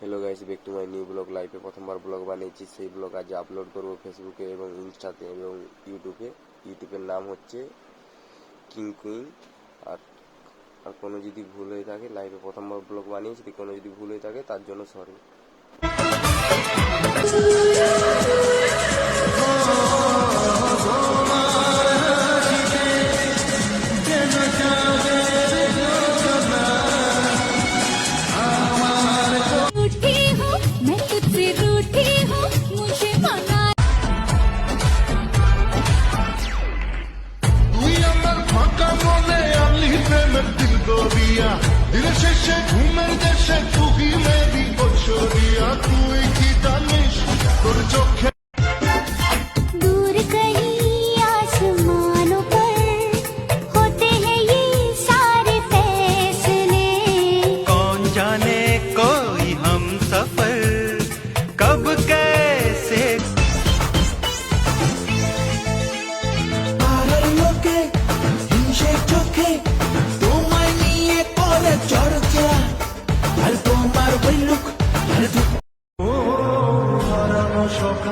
Hello guys back to my new blog লাইফে প্রথমবার blog বানিয়েছি। সেই ব্লগ আজ আপলোড করব ফেসবুকে এবং ইনস্টাতে এবং ইউটিউবে ইউটিউবের নাম হচ্ছে কিং কুইন আর আর কোনো যদি ভুল হয়ে থাকে লাইফে প্রথমবার ব্লগ বানিয়েছি যদি কোনো যদি ভুল হয়ে থাকে, তার জন্য সরি check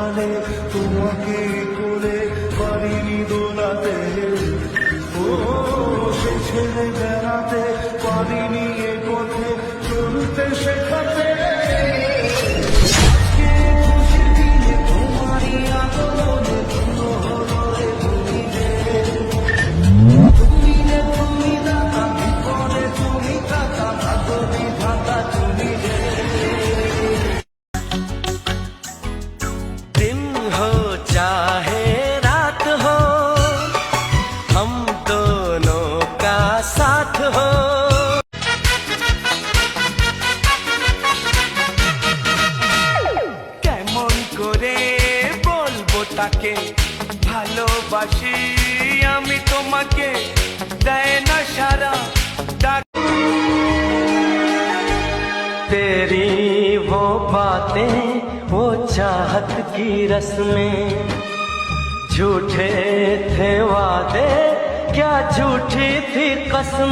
হারানো তোমাকে কোলে পারিনি দোলাতে। ও সে ছেলে বেড়াতে পারিনি এ পথে চলতে শেখাতে তাকে ভালোবাসি আমি তোমাকে দেয় না সারা ডাক तेरी वो बातें वो चाहत की रस्में झूठे थे वादे क्या झूठी थी कसम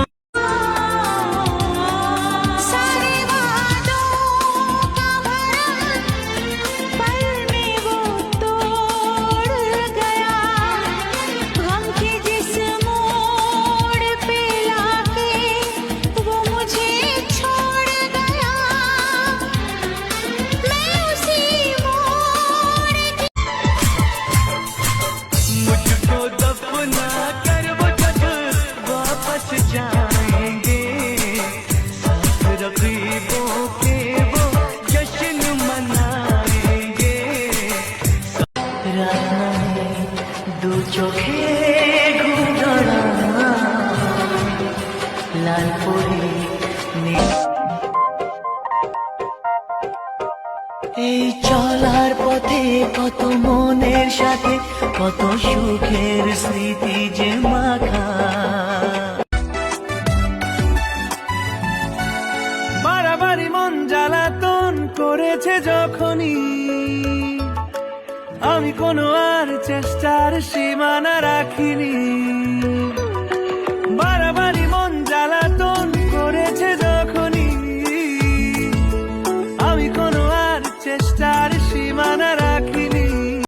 দু চোখে লাল পরি এই চলার পথে কত মনের সাথে, কত সুখের স্মৃতি যে মাখা। বাড়াবাড়ি মন জ্বালাতন করেছে যখনই। আমি কোনো আর চেষ্টার সীমানা রাখিনি।